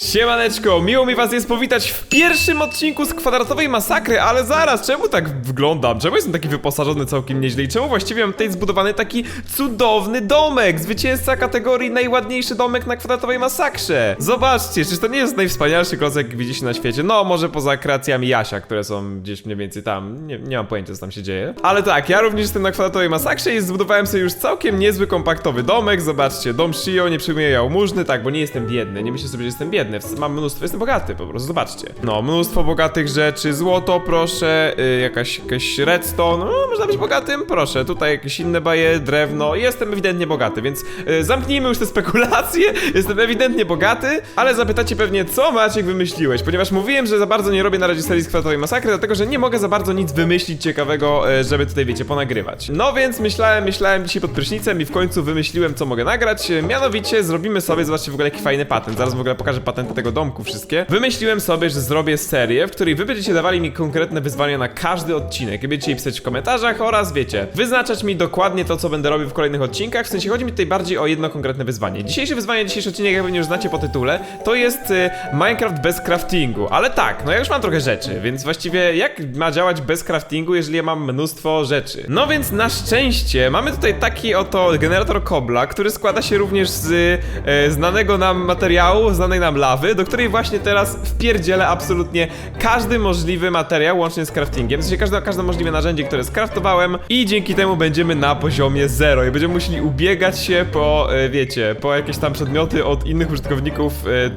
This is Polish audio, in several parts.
Siemaneczko, miło mi was jest powitać w pierwszym odcinku z kwadratowej masakry, ale zaraz, czemu tak wyglądam? Czemu jestem taki wyposażony całkiem nieźle i czemu właściwie mam tutaj zbudowany taki cudowny domek? Zwycięzca kategorii najładniejszy domek na kwadratowej masakrze. Zobaczcie, czyż to nie jest najwspanialszy klocek, jak widzicie na świecie? No, może poza kreacjami Jasia, które są gdzieś mniej więcej tam, nie, nie mam pojęcia co tam się dzieje. Ale tak, ja również jestem na kwadratowej masakrze i zbudowałem sobie już całkiem niezły, kompaktowy domek, zobaczcie, dom Shio, nie przyjmuję jałmużny, tak, bo nie jestem biedny, nie myślę sobie, że jestem biedny, w- mam mnóstwo, jestem bogaty po prostu, zobaczcie. No, mnóstwo bogatych rzeczy, złoto, proszę, y, jakaś, jakaś redstone, no, można być bogatym, proszę, tutaj jakieś inne baje, drewno, jestem ewidentnie bogaty, więc y, zamknijmy już te spekulacje, jestem ewidentnie bogaty, ale zapytacie pewnie, co Maciek wymyśliłeś, ponieważ mówiłem, że za bardzo nie robię na razie serii z kwadratowej masakry, dlatego, że nie mogę za bardzo nic wymyślić ciekawego, y, żeby tutaj, wiecie, ponagrywać. No więc myślałem, myślałem dzisiaj pod prysznicem i w końcu wymyśliłem, co mogę nagrać, y, mianowicie zrobimy sobie, zobaczcie w ogóle jaki fajny patent, zaraz w ogóle pokażę patenty tego domku wszystkie. Wymyśliłem sobie, że zrobię serię, w której wy będziecie dawali mi konkretne wyzwania na każdy odcinek i będziecie je pisać w komentarzach oraz, wiecie, wyznaczać mi dokładnie to, co będę robił w kolejnych odcinkach, w sensie chodzi mi tutaj bardziej o jedno konkretne wyzwanie. Dzisiejsze wyzwanie, dzisiejszy odcinek, jak pewnie już znacie po tytule, to jest y, Minecraft bez craftingu, ale tak, no ja już mam trochę rzeczy, więc właściwie jak ma działać bez craftingu, jeżeli ja mam mnóstwo rzeczy? No więc na szczęście mamy tutaj taki oto generator kobla, który składa się również z e, znanego nam materiału, znanej nam lawy, do której właśnie teraz wpierdzielę absolutnie każdy możliwy materiał, łącznie z craftingiem, w sensie każde, każde możliwe narzędzie, które skraftowałem i dzięki temu będziemy na poziomie zero i będziemy musieli ubiegać się po, e, wiecie, po jakieś tam przedmioty od innych użytkowników,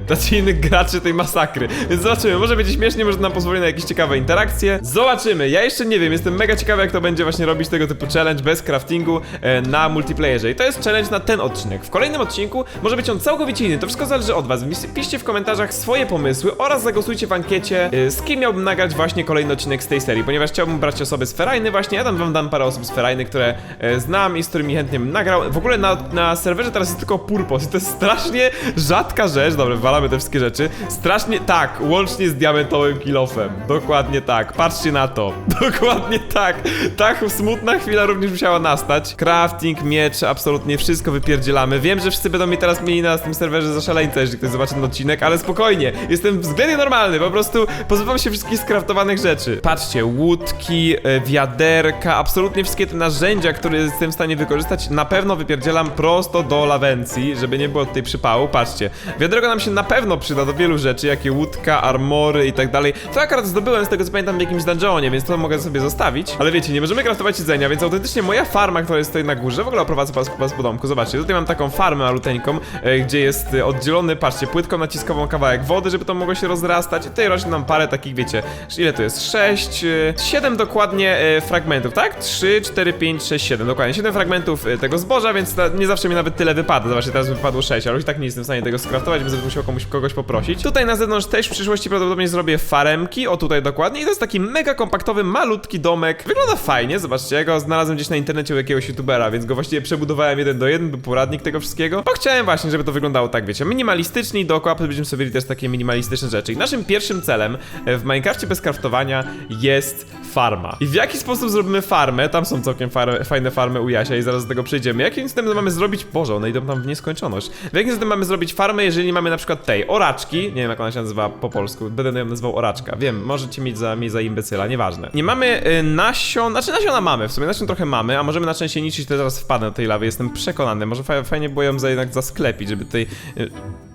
znaczy innych graczy tej masakry. Więc zobaczymy, może będzie śmiesznie, może nam pozwoli na jakieś ciekawe interakcje. Zobaczymy, ja jeszcze nie wiem, jestem mega ciekawy jak to będzie właśnie robić tego typu challenge bez craftingu e, na multiplayerze i to jest challenge na ten odcinek. W kolejnym odcinku może być on całkowicie inny, to wszystko zależy od was. Mis- Piszcie w komentarzach swoje pomysły oraz zagłosujcie w ankiecie, e, z kim miałbym nagrać właśnie kolejny odcinek z tej serii, ponieważ chciałbym brać osoby z ferajny. Właśnie, ja tam wam dam parę osób z ferajny, które e, znam i z którymi chętnie bym nagrał. W ogóle na, na serwerze teraz jest tylko purpos i to jest strasznie rzadka rzecz, dobra, walamy te wszystkie rzeczy, strasznie, tak, łącznie z diamentowym kilofem, dokładnie tak, patrzcie na to, dokładnie tak, tak smutna chwila również musiała nastać, crafting, miecz, absolutnie wszystko wypierdzielamy, wiem, że wszyscy będą mi teraz mieli na tym serwerze za szaleńca, jeżeli ktoś zobaczy ten odcinek, ale spokojnie, jestem względnie normalny, po prostu pozbywam się wszystkich skraftowanych rzeczy. Patrzcie, łódki, e, wiaderka, absolutnie wszystkie te narzędzia, które jestem w stanie wykorzystać, na pewno wypierdzielam prosto do lawencji, żeby nie było tutaj przypału. Patrzcie, wiaderko nam się na pewno przyda do wielu rzeczy, jakie łódka, armory i tak dalej. To akurat zdobyłem z tego co pamiętam w jakimś dungeonie, więc to mogę sobie zostawić. Ale wiecie, nie możemy kraftować jedzenia, więc autentycznie moja farma, która jest tutaj na górze, w ogóle oprowadzę was, was po domku. Zobaczcie, tutaj mam taką farmę maluteńką, e, gdzie jest e, oddzielony, patrzcie, płytką naciskową kawałek wody, żeby to mogło się rozrastać. I tutaj rośnie nam parę takich, wiecie, ile to jest? 6, 7 dokładnie e, fragmentów, tak? 3, 4, 5, 6, 7, dokładnie. 7 fragmentów e, tego zboża, więc nie zawsze mi nawet tyle wypada. Zobaczcie, teraz wypadło 6, ale już tak nie jestem w stanie tego skraftować, więc będę musiał komuś, kogoś poprosić. Tutaj na zewnątrz też w przyszłości prawdopodobnie zrobię faremki, o tutaj dokładnie. I to jest taki mega kompaktowy, malutki domek. Wygląda fajnie, zobaczcie, ja go znalazłem gdzieś na internecie u jakiegoś youtubera, więc go właściwie przebudowałem jeden do jeden, był poradnik tego wszystkiego. Bo chciałem właśnie, żeby to wyglądało tak, wiecie, minimalistycznie i dookoła będziemy sobie też takie minimalistyczne rzeczy. I naszym pierwszym celem e, w Minecrafcie bez kraftowania jest farma. I w jaki sposób zrobimy farmę? Tam są całkiem fajne farmy u Jasia i zaraz do tego przejdziemy. Jakim cudem mamy zrobić... Boże, one idą tam w nieskończoność. W jakim cudem mamy zrobić farmę, jeżeli nie mamy na przykład tej oraczki? Nie wiem jak ona się nazywa po polsku. Będę ją nazywał oraczka. Wiem, możecie mieć za mnie za imbecyla, nieważne. Nie mamy y, nasion... Znaczy nasiona mamy, w sumie nasion trochę mamy, a możemy na szczęście niszczyć, to zaraz wpadnę do tej lawy, jestem przekonany. Może fa fajnie było ją za, jednak zasklepić, żeby tutaj... Y,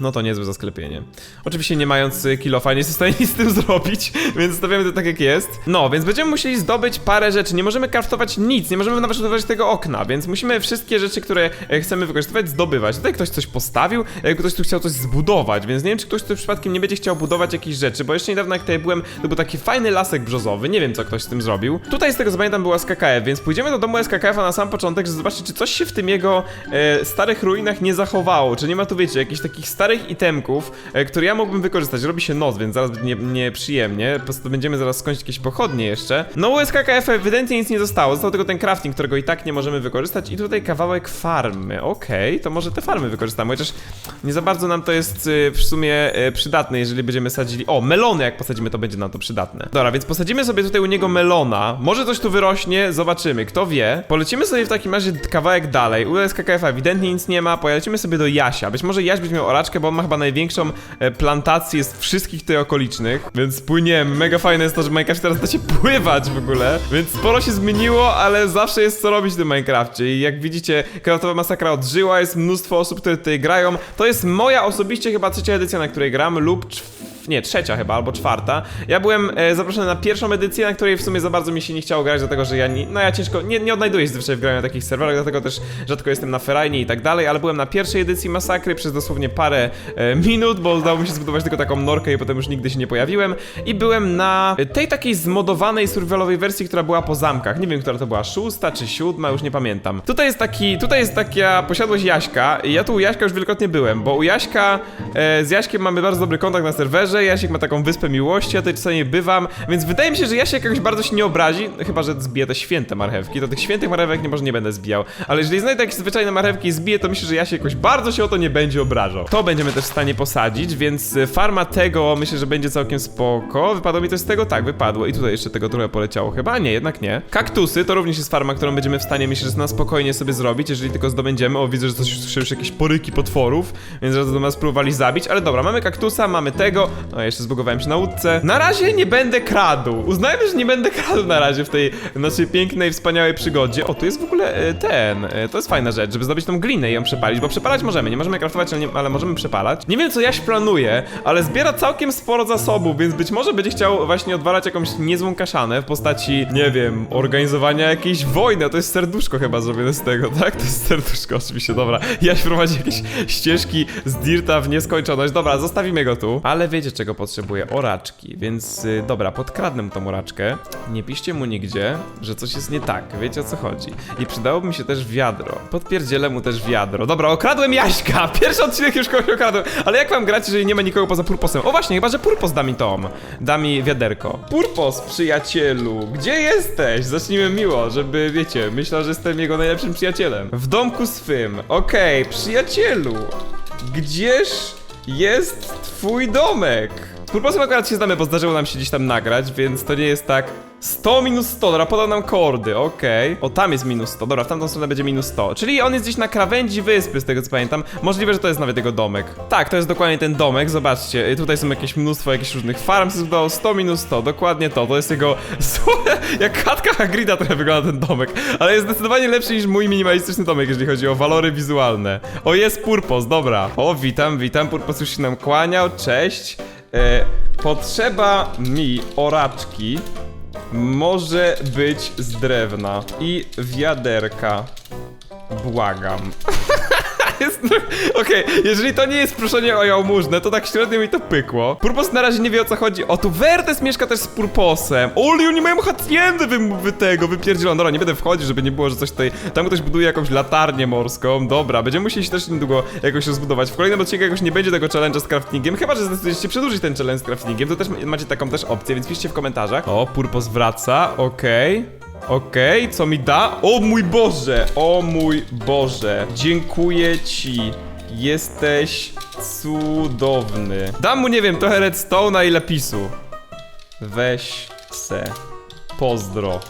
no to niezłe zasklepienie. Oczywiście nie mając y, kilofa nie jestem w stanie nic z tym zrobić, więc zostawiamy to tak jak jest. No, więc będziemy musieli zdobyć parę rzeczy. Nie możemy craftować nic, nie możemy nawet używać tego okna, więc musimy wszystkie rzeczy, które e, chcemy wykorzystywać, zdobywać. Tutaj ktoś coś postawił, e, ktoś tu chciał coś zbudować, więc nie wiem, czy ktoś tu przypadkiem nie będzie chciał budować jakichś rzeczy, bo jeszcze niedawno jak tutaj byłem, to był taki fajny lasek brzozowy, nie wiem co ktoś z tym zrobił. Tutaj z tego co pamiętam była SKKF, więc pójdziemy do domu SKKF-a na sam początek, żeby zobaczyć, czy coś się w tym jego e, starych ruinach nie zachowało, czy nie ma tu, wiecie, jakichś takich starych itemków, e, które ja mógłbym wykorzystać. Robi się noc, więc zaraz będzie nie- nieprzyjemnie. Po prostu będziemy zaraz skończyć jakieś pochodnie jeszcze. No u SKKF ewidentnie nic nie zostało. Został tylko ten crafting, którego i tak nie możemy wykorzystać. I tutaj kawałek farmy. Okej, to może te farmy wykorzystamy. Chociaż nie za bardzo nam to jest y, w sumie e, przydatne, jeżeli będziemy sadzili. O, melony, jak posadzimy, to będzie nam to przydatne. Dobra, więc posadzimy sobie tutaj u niego melona. Może coś tu wyrośnie, zobaczymy. Kto wie? Polecimy sobie w takim razie kawałek dalej. U SKKF ewidentnie nic nie ma. Polecimy sobie do Jasia. Być może Jaś będzie miał oraczkę, bo on ma chyba największą e, plantację z wszystkich tych okolicznych, więc płyniemy. Mega fajne jest to, że w Minecrafcie teraz da się pływać w ogóle, więc sporo się zmieniło, ale zawsze jest co robić w tym Minecrafcie i jak widzicie, Kraftowa Masakra odżyła, jest mnóstwo osób, które tutaj grają. To jest moja osobiście chyba trzecia edycja, na której gram lub czw- nie, trzecia chyba, albo czwarta. Ja byłem e, zaproszony na pierwszą edycję, na której w sumie za bardzo mi się nie chciało grać, dlatego że ja nie, no ja ciężko, nie, nie odnajduję się zwyczaj w graniu na takich serwerach, dlatego też rzadko jestem na ferajnie i tak dalej, ale byłem na pierwszej edycji Masakry przez dosłownie parę e, minut, bo udało mi się zbudować tylko taką norkę i potem już nigdy się nie pojawiłem. I byłem na e, tej takiej zmodowanej survivalowej wersji, która była po zamkach. Nie wiem, która to była, szósta czy siódma, już nie pamiętam. Tutaj jest taki, tutaj jest taka posiadłość Jaśka ja tu u Jaśka już wielokrotnie byłem, bo u Jaśka, e, z Jaśkiem mamy bardzo dobry kontakt na serwerze, Jasiek ma taką wyspę miłości, ja tutaj czasami bywam, więc wydaje mi się, że Jasiek jakoś bardzo się nie obrazi, chyba, że zbije te święte marchewki, to tych świętych marchewek nie może nie będę zbijał, ale jeżeli znajdę jakieś zwyczajne marchewki i zbiję, to myślę, że Jasiek jakoś bardzo się o to nie będzie obrażał. To będziemy też w stanie posadzić, więc e, farma tego myślę, że będzie całkiem spoko. Wypadło mi coś z tego? Tak, wypadło. I tutaj jeszcze tego trochę poleciało chyba? Nie, jednak nie. Kaktusy to również jest farma, którą będziemy w stanie, myślę, że na spokojnie sobie zrobić, jeżeli tylko zdobędziemy. O, widzę, że to są już jakieś poryki potworów, więc zaraz do nas próbowali zabić, ale dobra, mamy kaktusa, mamy tego. No, jeszcze zbugowałem się na łódce. Na razie nie będę kradł. Uznajmy, że nie będę kradł na razie w tej naszej pięknej, wspaniałej przygodzie. O, tu jest w ogóle e, ten. E, to jest fajna rzecz, żeby zdobyć tą glinę i ją przepalić, bo przepalać możemy. Nie możemy craftować, ale, nie, ale możemy przepalać. Nie wiem, co Jaś planuje, ale zbiera całkiem sporo zasobów, więc być może będzie chciał właśnie odwalać jakąś niezłą kaszanę w postaci, nie wiem, organizowania jakiejś wojny. To jest serduszko chyba zrobione z tego, tak? To jest serduszko, oczywiście, dobra. Jaś prowadzi jakieś ścieżki z dirta w nieskończoność. Dobra, zostawimy go tu. Ale wiecie, czego potrzebuje? Oraczki, więc y, dobra, podkradnę mu tą oraczkę. Nie piszcie mu nigdzie, że coś jest nie tak. Wiecie o co chodzi. I przydałoby mi się też wiadro. Podpierdzielę mu też wiadro. Dobra, okradłem Jaśka! Pierwszy odcinek już kogoś okradłem. Ale jak mam grać, jeżeli nie ma nikogo poza Purposem? O właśnie, chyba, że Purpos da mi tom. Da mi wiaderko. Purpos, przyjacielu, gdzie jesteś? Zacznijmy miło, żeby, wiecie, myślał, że jestem jego najlepszym przyjacielem. W domku swym. Okej, przyjacielu. Gdzież jest twój domek? Z Purposem akurat się znamy, bo zdarzyło nam się gdzieś tam nagrać, więc to nie jest tak 100 minus 100, dobra, podał nam kordy, okej. O, tam jest minus 100, dobra, w tamtą stronę będzie minus 100. Czyli on jest gdzieś na krawędzi wyspy, z tego co pamiętam. Możliwe, że to jest nawet jego domek. Tak, to jest dokładnie ten domek, zobaczcie. y, Tutaj są jakieś mnóstwo jakichś różnych farm, zbudował 100 minus 100, dokładnie to. To jest jego... Jak chatka Hagrida trochę wygląda ten domek, ale jest zdecydowanie lepszy niż mój minimalistyczny domek, jeżeli chodzi o walory wizualne. O, jest Purpos, dobra. O, witam, witam, Purpos już się nam kłaniał, cześć. E, potrzeba mi oraczki. Może być z drewna i wiaderka. Błagam. Okej, jeżeli to nie jest proszenie o jałmużnę, to tak średnio mi to pykło. Purpos na razie nie wie o co chodzi. O, tu Vertes mieszka też z Purposem. Oli, oni mają haciendę wy, wy tego, wypierdzieloną. Dobra, nie będę wchodzić, żeby nie było, że coś tutaj... Tam ktoś buduje jakąś latarnię morską. Dobra, będziemy musieli się też niedługo jakoś rozbudować. W kolejnym odcinku jakoś nie będzie tego challenge'a z craftingiem, chyba, że zdecydujecie się przedłużyć ten challenge z craftingiem, to też macie taką też opcję, więc piszcie w komentarzach. O, Purpos wraca, okej. Okej, co mi da? O mój Boże! O mój Boże! Dziękuję ci. Jesteś cudowny. Dam mu, nie wiem, trochę redstone'a i lapisu. Weź se. Pozdro.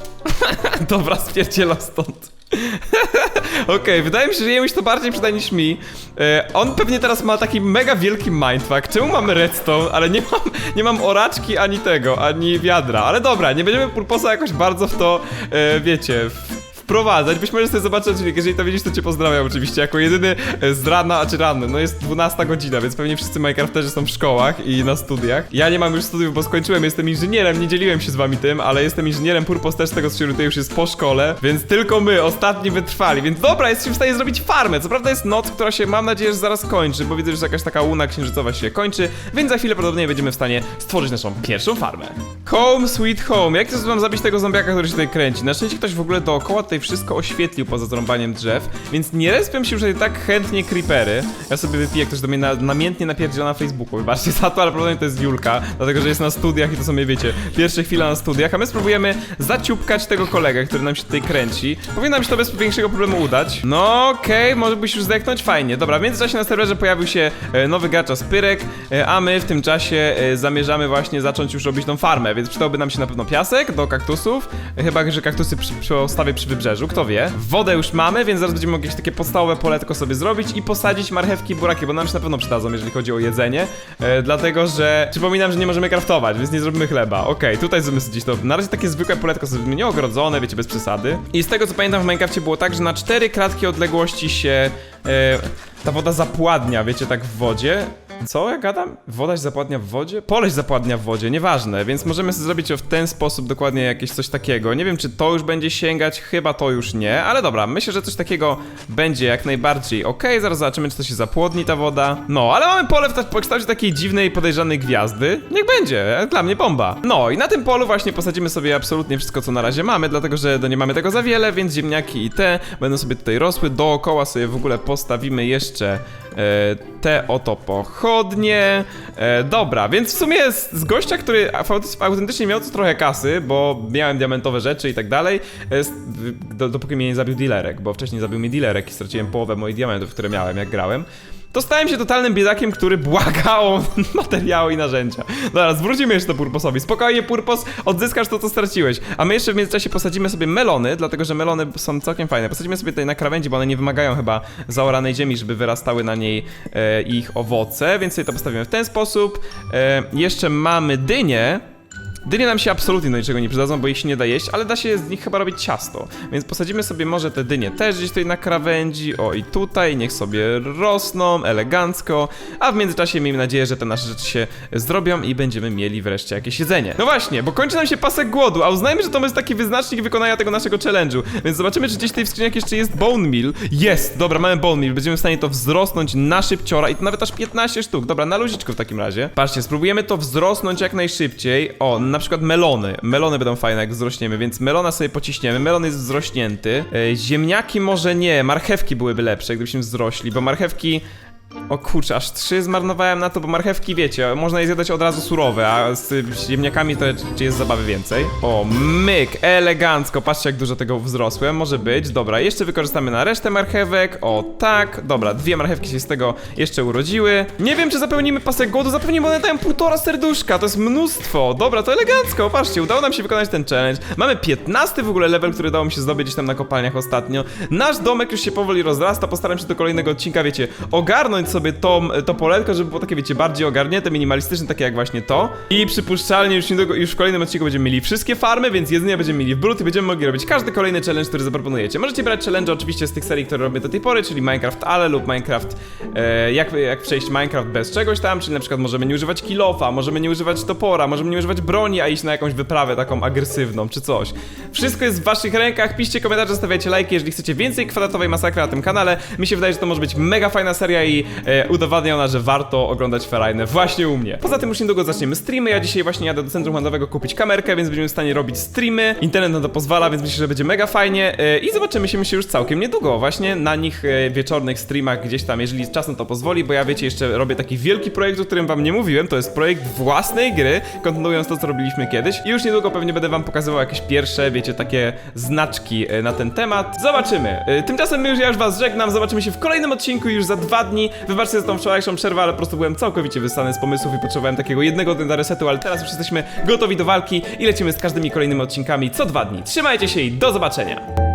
Dobra, spierdzielam stąd. Okej, wydaje mi się, że jemu się to bardziej przyda niż mi. E, on pewnie teraz ma taki mega wielki mindfuck. Czemu mamy redstone, ale nie mam, nie mam oraczki ani tego, ani wiadra. Ale dobra, nie będziemy purposa jakoś bardzo w to, e, wiecie, w, wprowadzać. Być może sobie zobaczę odcinek, jeżeli to widzisz, to cię pozdrawiam oczywiście, jako jedyny e, z rana, czy ranny. No jest 12 godzina, więc pewnie wszyscy Minecrafterzy są w szkołach i na studiach. Ja nie mam już studiów, bo skończyłem, jestem inżynierem, nie dzieliłem się z wami tym, ale jestem inżynierem, Purpos też tego orientuję, już jest po szkole, więc tylko my, ostatni wytrwali, więc dobra, jesteśmy w stanie zrobić farmę. Co prawda jest noc, która się, mam nadzieję, że zaraz kończy, bo widzę, że jakaś taka łuna księżycowa się kończy, więc za chwilę prawdopodobnie będziemy w stanie stworzyć naszą pierwszą farmę. Home sweet home. Jak chcę mam zabić tego zombiaka, który się tutaj kręci? Na szczęście ktoś w ogóle dookoła wszystko oświetlił poza zrąbaniem drzew, więc nie respią się już tak chętnie creepery. Ja sobie wypiję, ktoś do mnie na, namiętnie napierdziela na Facebooku, wybaczcie za to, ale prawdopodobnie to jest Julka, dlatego że jest na studiach i to są, wiecie, pierwsze chwile na studiach, a my spróbujemy zaciupkać tego kolegę, który nam się tutaj kręci. Powinno nam się to bez większego problemu udać. No okej, może byś już zdechnąć? Fajnie. Dobra, w międzyczasie na serwerze pojawił się e, nowy gracza Spyrek, e, a my w tym czasie e, zamierzamy właśnie zacząć już robić tą farmę, więc przydałby nam się na pewno piasek do kaktusów, chyba, że kaktusy przy, postawię przy wybrzeżu. Wybrzeżu, kto wie. Wodę już mamy, więc zaraz będziemy mogli jakieś takie podstawowe poletko sobie zrobić i posadzić marchewki i buraki, bo nam się na pewno przydadzą, jeżeli chodzi o jedzenie. E, dlatego, że przypominam, że nie możemy craftować, więc nie zrobimy chleba. Okej, tutaj zrobimy sobie to. Na razie takie zwykłe poletko sobie nie ogrodzone, wiecie, bez przesady. I z tego co pamiętam w Minecrafcie było tak, że na cztery kratki odległości się e, ta woda zapładnia, wiecie, tak w wodzie. Co ja gadam? Woda się zapładnia w wodzie? Poleś zapładnia w wodzie, nieważne, więc możemy sobie zrobić w ten sposób dokładnie jakieś coś takiego. Nie wiem, czy to już będzie sięgać, chyba to już nie, ale dobra, myślę, że coś takiego będzie jak najbardziej okej, zaraz zobaczymy, czy to się zapłodni ta woda. No, ale mamy pole w kształcie takiej dziwnej, podejrzanej gwiazdy. Niech będzie, dla mnie bomba. No i na tym polu właśnie posadzimy sobie absolutnie wszystko, co na razie mamy, dlatego, że no, nie mamy tego za wiele, więc ziemniaki i te będą sobie tutaj rosły. Dookoła sobie w ogóle postawimy jeszcze te oto pochodnie. E, dobra, więc w sumie z, z gościa, który aut- autentycznie miał tu trochę kasy, bo miałem diamentowe rzeczy i tak dalej, e, dopóki mnie nie zabił dealerek, bo wcześniej zabił mnie dealerek i straciłem połowę moich diamentów, które miałem, jak grałem. To stałem się totalnym biedakiem, który błaga o materiały i narzędzia. Dobra, zwrócimy jeszcze to Purposowi. Spokojnie, Purpos, odzyskasz to, co straciłeś. A my jeszcze w międzyczasie posadzimy sobie melony, dlatego że melony są całkiem fajne. Posadzimy sobie tutaj na krawędzi, bo one nie wymagają chyba zaoranej ziemi, żeby wyrastały na niej e, ich owoce, więc sobie to postawimy w ten sposób. E, jeszcze mamy dynię. Dynie nam się absolutnie do niczego nie przydadzą, bo ich się nie da jeść, ale da się z nich chyba robić ciasto. Więc posadzimy sobie może te dynie też gdzieś tutaj na krawędzi, o i tutaj, niech sobie rosną elegancko, a w międzyczasie miejmy nadzieję, że te nasze rzeczy się zrobią i będziemy mieli wreszcie jakieś jedzenie. No właśnie, bo kończy nam się pasek głodu, a uznajmy, że to jest taki wyznacznik wykonania tego naszego challenge'u, więc zobaczymy, czy gdzieś w skrzyniach jeszcze jest bone meal. Jest! Dobra, mamy bone meal, będziemy w stanie to wzrosnąć na szybciora i to nawet aż 15 sztuk. Dobra, na luziczku w takim razie. Patrzcie, spróbujemy to wzrosnąć jak najszybciej. O, na przykład melony. Melony będą fajne, jak wzrośniemy, więc melona sobie pociśniemy. Melon jest wzrośnięty. E, ziemniaki może nie, marchewki byłyby lepsze, gdybyśmy wzrośli, bo marchewki... O kurczę, aż trzy zmarnowałem na to, bo marchewki, wiecie, można je zjadać od razu surowe, a z ziemniakami to jest zabawy więcej. O, myk, elegancko, patrzcie jak dużo tego wzrosłem, może być. Dobra, jeszcze wykorzystamy na resztę marchewek, o tak, dobra, dwie marchewki się z tego jeszcze urodziły. Nie wiem, czy zapełnimy pasek głodu, zapełnimy, one dają półtora serduszka, to jest mnóstwo. Dobra, to elegancko, patrzcie, udało nam się wykonać ten challenge. Mamy 15 w ogóle level, który udało mi się zdobyć tam na kopalniach ostatnio. Nasz domek już się powoli rozrasta, postaram się do kolejnego odcinka, wiecie, ogarnąć sobie to, to poletko, żeby było takie, wiecie, bardziej ogarnięte, minimalistyczne, takie jak właśnie to. I przypuszczalnie już, niedługo, już w kolejnym odcinku będziemy mieli wszystkie farmy, więc jedzenia będziemy mieli w brud i będziemy mogli robić każdy kolejny challenge, który zaproponujecie. Możecie brać challenge oczywiście z tych serii, które robię do tej pory, czyli Minecraft Ale lub Minecraft, e, jak, jak przejść Minecraft bez czegoś tam, czyli na przykład możemy nie używać kilofa, możemy nie używać topora, możemy nie używać broni, a iść na jakąś wyprawę taką agresywną, czy coś. Wszystko jest w waszych rękach, piszcie komentarze, stawiajcie lajki, jeżeli chcecie więcej kwadratowej masakry na tym kanale. Mi się wydaje, że to może być mega fajna seria i e, udowadnia ona, że warto oglądać ferajne właśnie u mnie. Poza tym już niedługo zaczniemy streamy, ja dzisiaj właśnie jadę do centrum handlowego kupić kamerkę, więc będziemy w stanie robić streamy. Internet na to pozwala, więc myślę, że będzie mega fajnie e, i zobaczymy się myślę już całkiem niedługo, właśnie na nich e, wieczornych streamach gdzieś tam, jeżeli czas na to pozwoli, bo ja wiecie, jeszcze robię taki wielki projekt, o którym wam nie mówiłem, to jest projekt własnej gry, kontynuując to, co robiliśmy kiedyś i już niedługo pewnie będę wam pokazywał jakieś pierwsze, wiecie, takie znaczki e, na ten temat. Zobaczymy. E, Tymczasem już, ja już was żegnam, zobaczymy się w kolejnym odcinku już za dwa dni. Wybaczcie za tą wczorajszą przerwę, ale po prostu byłem całkowicie wyssany z pomysłów i potrzebowałem takiego jednego dnia resetu, ale teraz już jesteśmy gotowi do walki i lecimy z każdymi kolejnymi odcinkami co dwa dni. Trzymajcie się i do zobaczenia!